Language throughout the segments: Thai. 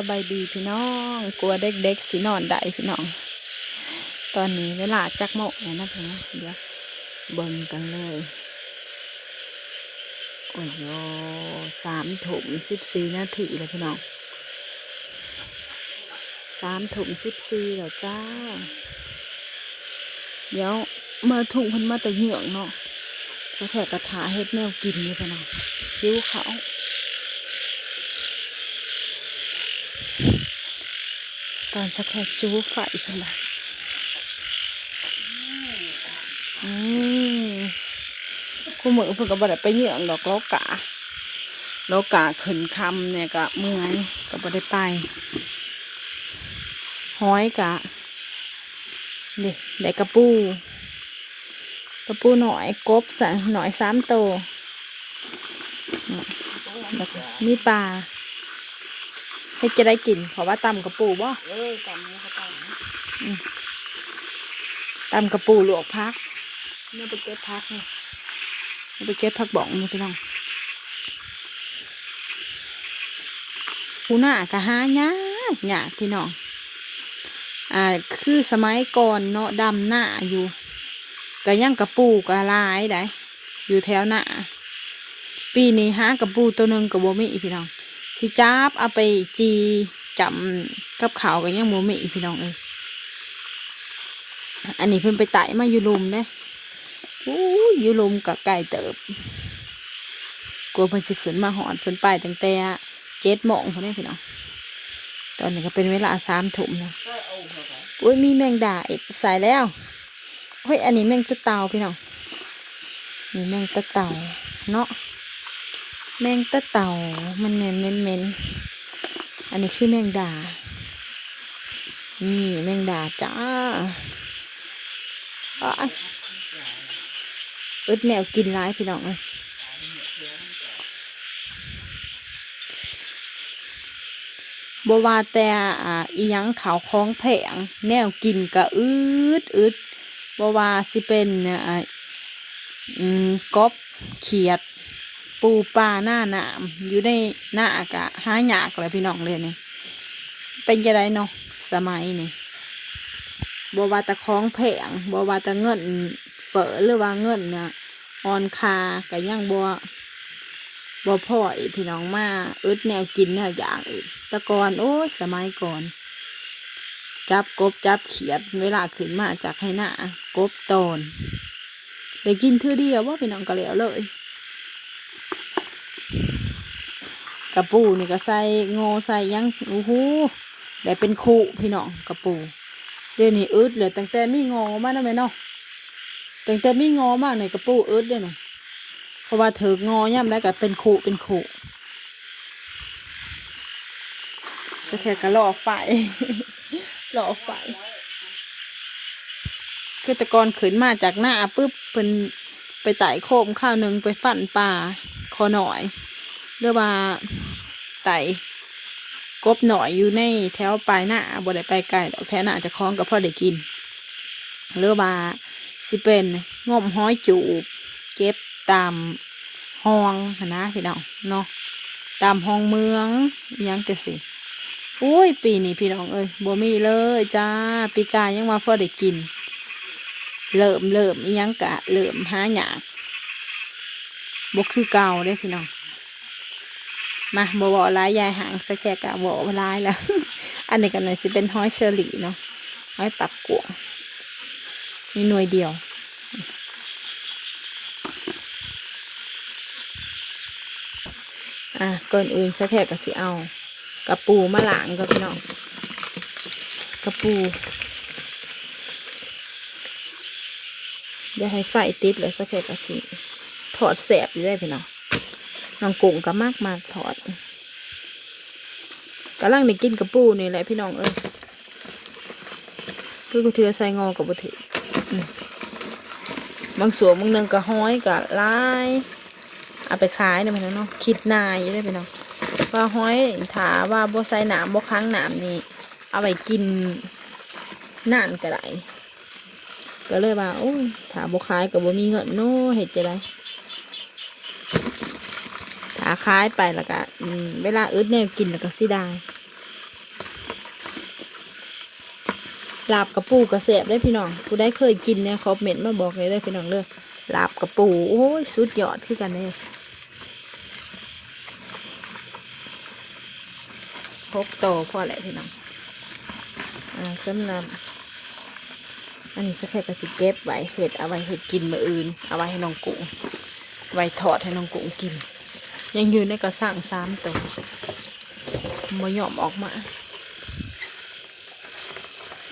สบายดีพี่น้องกลัวเด็กๆสินอนได้พี่น้อง ตอนนี้เวลาจักโมงแล้วนะพี่น้องเดี๋ยวเบิ่งกันเลย โอ้โยสามถุงสิบสี่นาทีแล้วพี่น้องสามถุงสิบสี่แล้วจ้า เดี๋ยวมาถุงพันมาแต่เหยื่อเนาะจะแขกกระถาเฮ็ดแนวกินนี่พี่น้องคิ้วเขา ตอนสักแค่จูไฟขึ้นมาอืมคู่มือเพิ่งก็บ่ได้ไปเหยื่อดอกโลกาโลกาขึ้นคำเนี่ยก็เมื่อยก็บ่ได้ไปห้อยกะเด็ได้กระปูกระปูหน่อยกบสะหน่อยสามโตมีปลา ให้จะได้กิน เพราะว่าตำกระปูบ่เออจำนี้เขาต้องตำกระปูลวกพักเนี่ยไปเก็บพักเนี่ยเนี่ยไปเก็บผักบ่องนี่พี่น้องหูหน้ากะหายากยากพี่น้อง อ่า คือสมัยก่อนเนาะดำหน้าอยู่ก็ยังกระปูกะลายได้อยู่แถวหน้า ปีนี้หากระปูตัวหนึ่งกับโบมีพี่น้อง สิจับเอาไปจีจำกับเขาวกันยังโมมีพี่น้องเอ้ยอันนี้เพิ่นไปไต่มาอยู่ลุมเด้อู้ยอยู่ลุมกับไก่เติบกลัวเพิ่นสิขึ้นมาหอนเพิ่นไปตั้งแต่เจ็ดโมงพอนี้พี่น้องตอนนี้ก็เป็นเวลาสามทุ่มแล้วเอาเขาไปอุ้ยมีแมงดาอีกใส่แล้วเฮ้ยอันนี้แมงตะเตาพี่น้องนี่แมงตะเตาเนาะ แมงตะเต่า มันเหม็นเหม็นเหม็นอันนี้คือแมงดา นี่แมงดาจ้าอึดแนวกินร้ายพี่น้องเลยบวาแต่อ่าอียังขาวคล้องแผง แนวกินกะอึดอึดบวาสิเป็นเนี่ยอ่าอืมกบเขียด ปูปลาหน้าหนามอยู่ในหน้าอากาศหายากเลยพี่น้องเลยนี่เป็นจะไดเนาะสมัยนี่บวาตะคล้องแผงบวาตะเงินเฝอหรือว่าเงินเนี่ยออนคากับย่างบัวบัวพ่อยพี่น้องมาอึดแนวกินแนวอยางอีกตะกอนโอ้ยสมัยก่อน จับกบจับเขียดเวลาขึ้นมาจากให้หน้ากบตอนได้กินทื่อเดียวว่าพี่น้องก็แล้วเลย กระปูนี่ก็ใส่ง่ใส่ยังโอ้โหได้เป็นคู่พี่น้องกระปูเดี๋ยวนี้อึดเลยตั้งแต่มีงอมานะแม่เนาะตั้งแต่มีงอมากในกระปูอึดเลยนะเพราะว่าเถิกงอย่ำได้ก็เป็นคู่เป็นคู่ก็แค่กระลอกไฟหล่อไฟคือตะกอนขืนมาจากหน้าปุ๊บเป็นไปไต่โคมข้าวหนึ่งไปฟันป่าคอหน่อยเรียกว่า ไต่กบหน่อยอยู่ในแถวปลายหน้าบ่ได้ไปไกลดอกแถวหน้าจะคล้องกับพ่อได้กินเรียกว่าสิเป็นงมห้อยจูบ เก็บตามห้องนะพี่น้องเนาะตามห้องเมืองยังจะสิอุ้ยปีนี้พี่น้องเอ้ยบ่มีเลยจ้าปีกายยังมาพ่อได้กินเริ่มเริ่มอิหยังกะเริ่มหาหยากบ่คือเก่าเด้พี่น้อง มาบวร้ายยายหางสแค่กะบวร้ายแล้ว อันนี้กันหน่อยสิเป็นห้อยเชอรี่เนาะห้อยปักกวงนี่หน่วยเดียวอะก่อนอื่นสะแค่ก็สิเอากระปูมาหลางก็พี่น้องกระปูอย่าให้ไฟติดเลยสะแค่ก็สิถอดแสบอยู่ได้พี่น้อง น้องกุ้งก็มากมากถอดกำลังได้กินกระปูนี่แหละพี่น้องเอ้ยคือกูเถือใส่งอกับบุถืออืมบางส่วนบางเนืองก็ห้อยก็ลายเอาไปขายนี่ยพี่น้องเนาะคิดนายอยู่ได้พี่น้องว่าห้อยถาว่าบ่ใส่หนามบ่ค้างหนามนี่เอาไปกินนานก็ได้ก็เลยว่าโอ้ยถาบ่ขายก็บ่มีเงินโน่เห็ดจะได้ คล้ายไปแล้วก็เวลาอึดแนวกินแล้วก็สิได้ลาบกระปูกระแสบได้พี่น้องผู้ได้เคยกินเนี่ยคอมเมนต์มาบอกเลยได้พี่น้องเด้อลาบกระปูโอ้ยสุดยอดคือกันเลยพกโตพอแหละพี่น้องอ่าสำหรับอันนี้สักแค่กระสิเก็บไว้เห็ดเอาไว้เห็ดกินมืออื่น เอาไว้ให้น้องกุ้งไว้ทอดให้น้องกุ้งกิน ยังอยู่ในกระสังสามตัวมายอมออกมา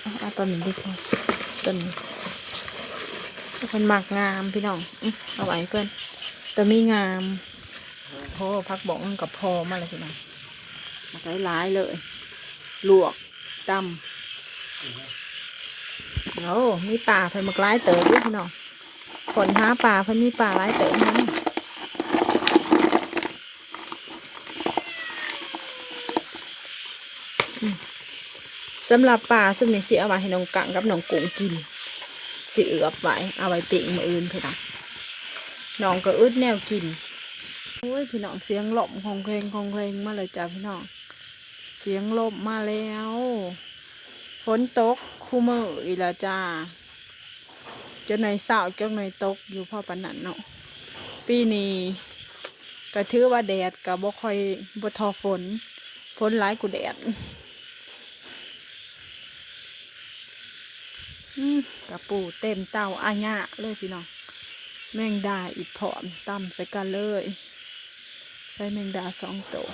เอาเอาต้นนี้ดีกว่าต้นนี้เพิ่นหมากงามพี่น้องเอาไว้เพื่อนตัวมีงามโอ้พักบอกกับพอมาเลยพี่น้องหมักหลายเลยลวกตำโอ้มีป่าเพิ่นมักหลายเต๋อด้วยพี่น้องผลหาป่าเพิ่นมีป่าหลายเต๋อนั้น สำหรับป่าสุ่มนี้สิเอาไว้ให้น้องกังกับน้องกุ้งกินสิเอือบไว้เอาไว้ปิ้งมืออื่นพี่น้องน้องก็อึดแนวกินโอ้ยพี่น้องเสียงลมของเพลงของเพลงมาเลยจ้าพี่น้องเสียงลมมาแล้วฝนตกคู่มืออีล้วจ้าเจะในเศร้าเจ้าในตกอยู่พ่อปนนันเนาะปีนี้ก็ถือว่าแดดก็บ่ค่อยบ่ทอฝน ฝนร้ายกูแดด อืม กระปูเต็มเตาอาญะเลยพี่น้อง แมงดาอีกผอมตำใส่กันเลยใส่แมงดาสองตัว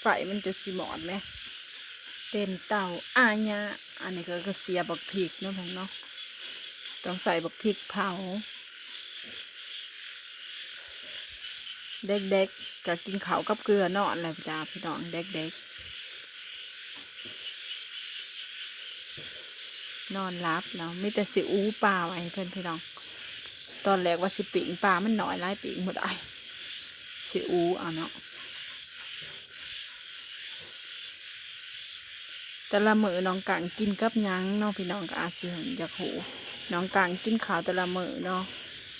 ไฟมันจะสีหมอดไหม เต็มเตาอาญะอันนี้ก็กระเสียบักพริกนะผมเนาะต้องใส่บักพริกเผาเด็กๆก็กินเขากับเกลือเนาะอะไรจ้าพี่น้องเด็กๆ นอนรับแล้วมีแต่สิอูปลาไว้เพื่อนพี่น้อง ตอนแรกว่าสิปิงปลามันหน่อยไล่ปิงหมดไอ้สิอูเอาเนาะแต่ละมือน้องกังกินกับยังเนาะพี่น้องก็อาจสิห็นอยากหูน้องกังกินข้าวแต่ละมือเนาะ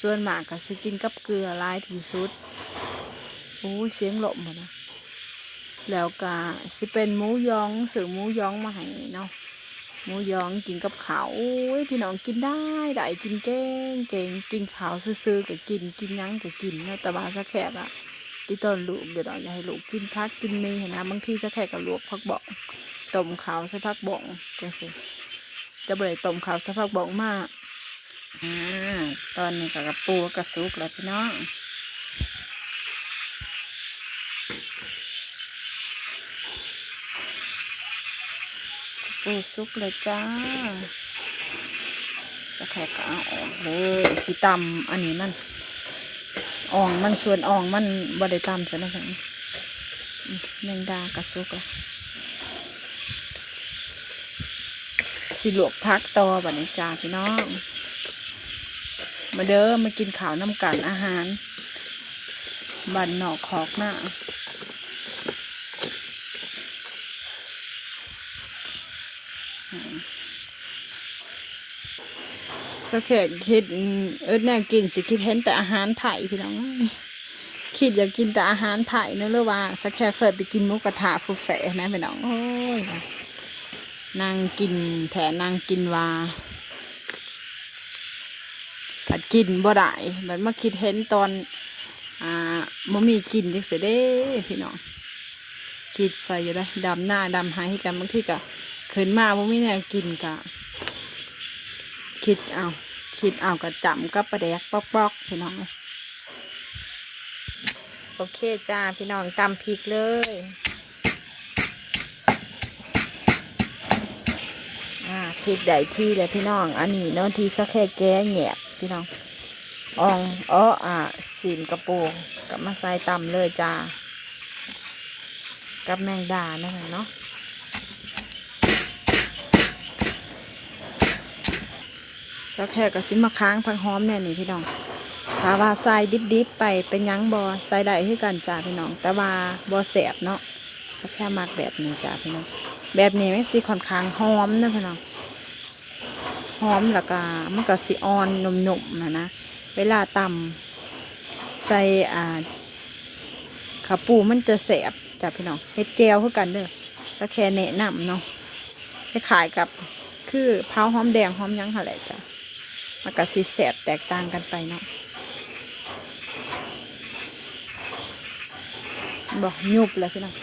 ส่วนมากก็สิกินกับเกลือหลายที่สุดโอ้ยเสียงหลบหมดนะแล้วก็สิเป็นหมูยองสื่อหมูยองมาให้เนาะ หมูยองกินกับขาวโอ้ยพี่น้องกินได้ได้กินเก่งเก่งกินขาวซื่อๆก็กินกินยังก็กินเนาะแต่ว่าสักแขกอะที่ต้นลูกเดี๋ยวเราจะให้ลูกกินพักกินเมยนะบางทีสักแขกก็ลวกผักบอกต้มข้าวใส่ผักบองจังสิจะบ่ได้ต้มข้าวใส่ผักบองมากอ่าตอนนี้ก็กระปูกระสุกแล้วพี่น้อง ปูสุกเลยจ้าจะแขกก็เอาออกเลยสีตำอันนี้มันอ่องมันส่วนอ่องมันบไดตำซะนะพี่อืมแมงดากระซุกละสิลวกพักต่อบัดนี้จ้าพี่น้อง มาเด้อมากินข้าวน้ำกันอาหาร บันหนอกขอกหน้า ก็แค่คิดอืมเอิดแนวกินสิคิดเห็นแต่อาหารไทยพี่น้องคิดอยากกินแต่อาหารไทยนะหรือว่าสักแค่เคยไปกินมุกกระทะฟูแฝนะพี่น้องโอ้ยนางกินแถนางกินว่าผัดกินบ่ได้มันมาคิดเห็นตอนอ่าบ่มีกินจังเสียเด้พี่น้องคิดใส่อยู่ได้ดำหน้าดำหายให้กันบางทีก็ขึ้นมาบ่มีแนวกินกะ คิดเอา คิดเอากระจำกับประแดกปอกๆพี่น้องโอเคจ้าพี่น้องตำพริกเลยอ่าพริกได้ที่แล้วพี่น้อง อันนี้เนาะที่สักแค่แก้แหนบพี่น้องอองอ้ออ่าสีมกระโปรงกับมาใส่ตำเลยจ้า กับแมงดานะคะเนาะ สักแค่ก็สิมาค้างพักหอมแน่นี่พี่น้องถาว่าใส่ดิบๆไปเป็นยังบอใส่ได้ให้กันจ้าพี่น้อง แต่ว่าบอแสบเนาะสักแค่มักแบบนี้จ้าพี่น้อง แบบนี้ไม่สิค่อนข้างหอมนะพี่น้องหอมแล้วก็มันก็สิอ่อนนุ่มๆนะนะเวลาตำใส่อ่าขาปูมันจะแสบจ้าพี่น้องเฮ็ดแจวคือกันเด้อก็แค่แนะนำเนาะคล้ายๆกับคือเผาหอมแดงหอมยังหั่นแหละจ้ะ มันก็สิแสบแตกต่างกันไปเนาะบอกยุบเลยพี่น้อง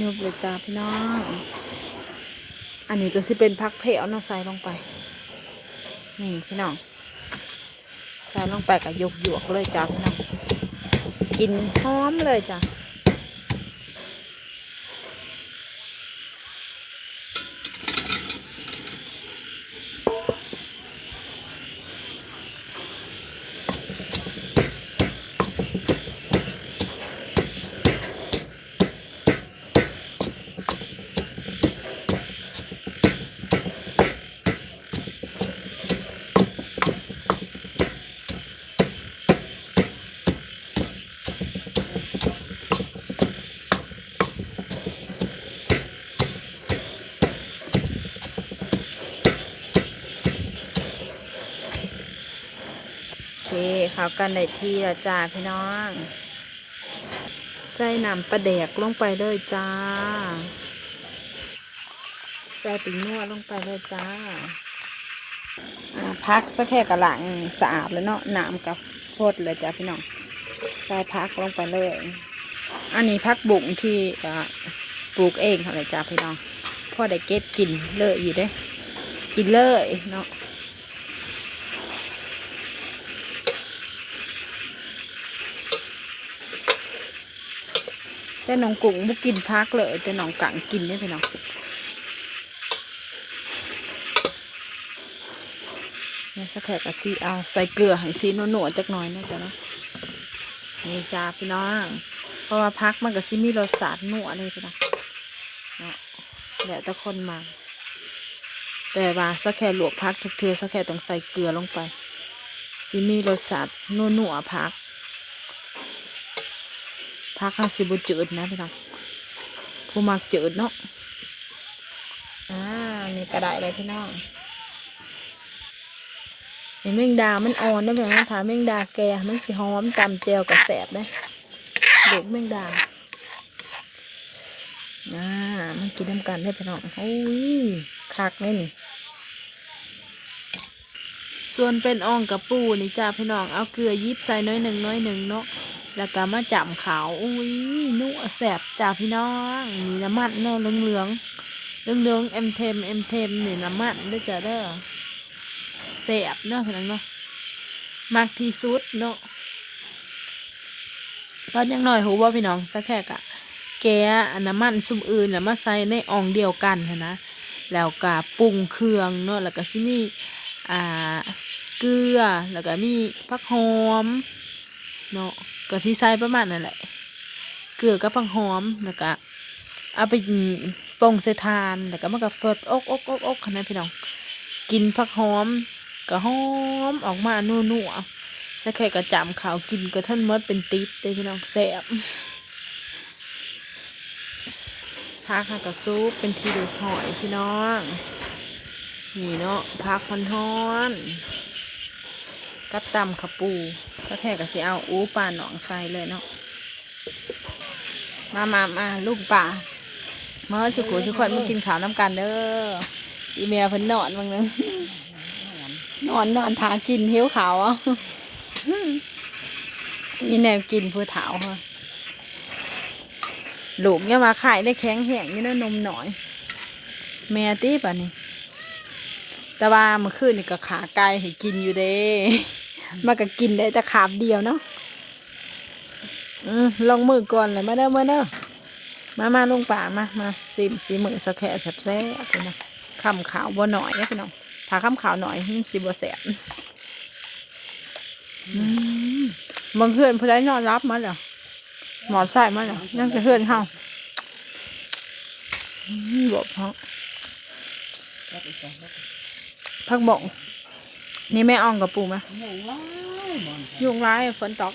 ยุบเลยจ้าพี่น้อง อันนี้ก็สิเป็นพักเพลเอานาะใส่ลงไป นี่พี่น้องใส่ลงไปกับยกหยวกเลยจ้าพี่น้อง กินหอมเลยจ้ะ กันได้ที่ล้วจ้าพี่น้อง ใส่น้ำปลาแดกลงไปเลยจ้า ใส่ปิงนัวลงไปเลยจ้าพักสักแค่กระหลังสะอาดแล้วเนาะน้ำกับฟดเลยจ้าพี่น้องใส่พักลงไปเลย อันนี้พักบุ๋งที่ปลูกเองค่ะเลยจ้าพี่น้องพ่อได้เก็บกินเลยอยู่เด้ กินเลยเนาะ แต่น้องกุ้งบุกินพักเลย แต่น้องกังกินได้พี่น้องเนี่ยสักแขกกะซีเอาใส่เกลือให้ซีนัวๆจักหน่อยนะจ๊ะเนาะนี่จ้าพี่น้อง เพราะว่าพักมันก็ซิมีรสชาตินัวเลยพี่น้องเนาะแล้วแต่คนมา แต่ว่าสักแค่ลวกพักทุกเทือสักแค่ต้องใส่เกลือลงไปซิมีรสชาตินัวๆพัก พักข้าสิบจืดนะพี่น้องผู้มักจืดเนาะอ่านี่กระไดเลยพี่น้องไอ้แมงดา มันอ่อนได้ไหมนะถามแมงดาแก่มันสิหอมตำเจียวกับแสบนะเด็กแมงดาอ่ามันกินน้ำกันได้พี่น้องโอ้ยคักเลยนี่ส่วนเป็นอ่องกับปูนี่จ้าพี่น้องเอาเกลือยิบใส่น้อยหนึ่งน้อยหนึ่งเนาะ แล้วก็มาจับขาว อุ้ยนุ่แสบจ้าพี่น้องนี่น้ำมันเนาะเหลืองเหลืองเหลืองเหลืองเอ็มเทมเอ็มเทมนี่น้ำมันเด้จ้าเด้อแสบเนาะพี่น้องเนาะมากที่สุดเนาะตอนยังหน่อยหูว่าพี่น้องสักแค่กะแกน้ำมันซุมอื่นแล้วมาใส่ในอ่องเดียวกันนะแล้วก็ปรุงเครื่องเนาะแล้วก็ซิมีอ่าเกลือแล้วก็มีผักหอม เนาะก็สิใส่ประมาณนั่นแหละ เกลือกับผักหอมแล้วก็เอาไปปรุงใส่ทานแล้วก็มันก็เฟิดอกอกอกอกขนาดพี่น้องกินผักหอมก็หอมออกมานัวนัวๆใส่ไข่กระจำขาวกินก็ท่านมดเป็นติ๊บเลยพี่น้องแซ่บพักค่ะกับซุปเป็นทีเด็ดหอยพี่น้อง นี่เนาะพักพันฮ้อน กับตำขะปูก็แค่ก็สิเอาอู้ปลาหนองใสเลยเนาะมามามาลูกป่าเมาเฮ้ยสุขุสุขวัญมากินข้าวน้ำกันเด้ออีเมียเพิ่นนอนบางนึงนอนนอนทากินเหี้ยวขาวอะอีแนวกินผู้เฒ่าค่ะลูกเนี่ยมาขายได้แข็งแห้งนี่นาะนมหน่อย แม่ตีป่ะนี่แต่ว่าเมื่อคืนนี่ก็ขาไก่ให้กินอยู่เด้ มาก็กินได้แต่ขาบเดียวเนาะอืมลองมือก่อนเลยมาเด้อมาเด้อมามาลงป่ามามาสิมสีมือสะแคะแสบแซ่บพี่น้องคำขาวบ่หน่อยนะพี่น้องถ้าคำขาวหน่อยสิบ่แสบมบางเพื่อนเพื่อนนอนรับมาแล้วหมอนใส่มาแล้วนั่นคือเพื่อนเข้าบอกเขาแล้วอีกสองพักบอก นี่แม่อ่องกับปูไหมหมูว้าวหมอนยุงร้ายฝนตก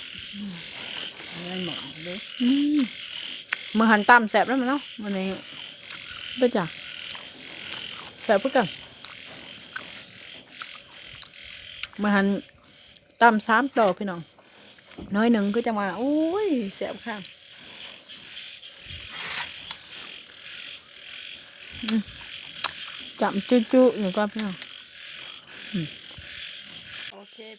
เงินหมอนเด้ออืมมือหันต่ำแสบแล้วมันเนาะวันนี้ไปจ้ะแสบเพื่อกันมือหันต่ำสามต่อพี่น้อง น้อยหนึ่งก็จะมาโอ้ยแสบข้างจับจุจุอยู่ก็พี่น้องอืมโอเค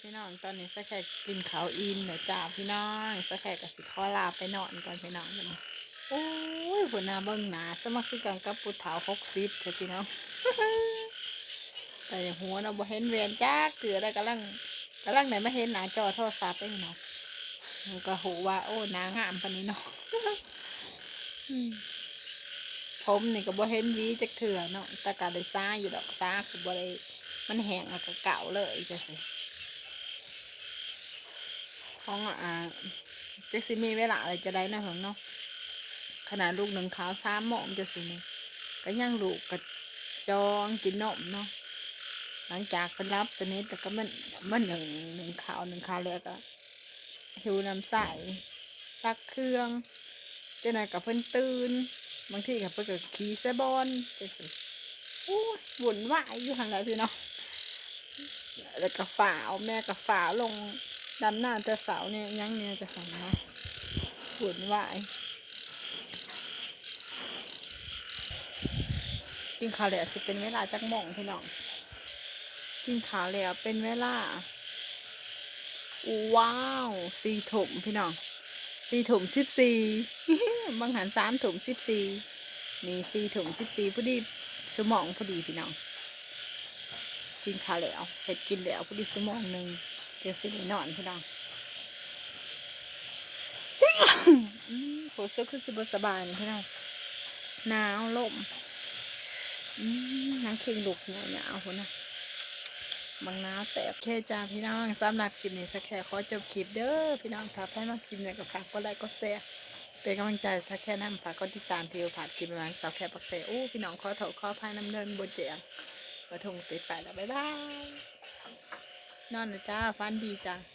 พี่น้องตอนนี้สักแค่กินข้าวอิ่มเดี๋ยวจ้าพี่น้องสักแค่กับสิขอลาไปนอนก่อนพี่น้องมันโอ้ยหัวหน้าเบิ้งหนาสมัครคือกันกับปุถเถาหกสิบเถอะพี่น้องแต่หัวเราบ่เห็นเวียนจ้าเกลือแล้วกำลังกำลังไหนไมาเห็นหนาจอโทรศัพท์ไปพี่น้องมันก็หูว่า โอ้นางามปานนี้เนาะอืมผมนี่ก็บ่เห็นวีจักเถื่อเนาะแต่ก็ได้ซ่าอยู่ดอกซ่าคือบ่ได้มันแห้งแล้วก็เก่าเลยจังซี่ ของอ่าจักสิมีเวลาอะไรจะได้นะของเนาะขนาดลูกหนึ่งขาวสามหม้อมจะสินี่ก็ยังลูกก็จองกินนมเนาะหลังจากเพิ่นรับสนิทแล้วก็มันมันหนึ่งหนึ่งขาวหนึ่งขาวแล้วก็หิวน้ำใสซักเครื่องเจ้านายกับเพิ่อนตื่นบางทีกับเพิ่อนก็ขี่เสบอนจังซี่โอ้วุ่นวายอยู่หันแหล้วพี่น้องแล้วก็ฝ่าวแม่ก็ฝ่าวลง ดำหน้าแต่เสาเนี่ยยังเนี่ยจะสั่งนาะวุ่นวายกินข้าวแล้วสิเป็นเวลาจักโมงพี่น้องกินข้าวแล้วเป็นเวลาว้าวสี่ถุ่มพี่น้องสี่ถุงสิบสี่บางหันสามถุงสิบสี่นี่สี่ถุงสิบสี่พอดีสมองพอดีพี่น้องกินข้าวแล้วเห็ดกินแล้วพอดีสมองหนึ่ง จะสิได้นอนพี่น้องโหเสื้อคือสบสบายนี่พี่น้องหนาวลมนังเคียงลุกเนี่ยหนาวคนนะบางหนาแต่แค่จ้าพี่น้องสำหรับคลิปนี้สักแค่ขอจบคลิปเด้อพี่น้องถ้าใครมาคลิปเนี่ยก็ฝากกดไลค์กดแชร์เป็นกำลังใจสักแค่นั้นฝากกดติดตามที่ผ่านคลิปมาสาวแค่ปักเสอู้พี่น้องขอโทษขออภัยน้ำเนินบนเจียงกระทงติดไปแล้วบ๊ายบาย นอนนะจ้าฟันดีจ้า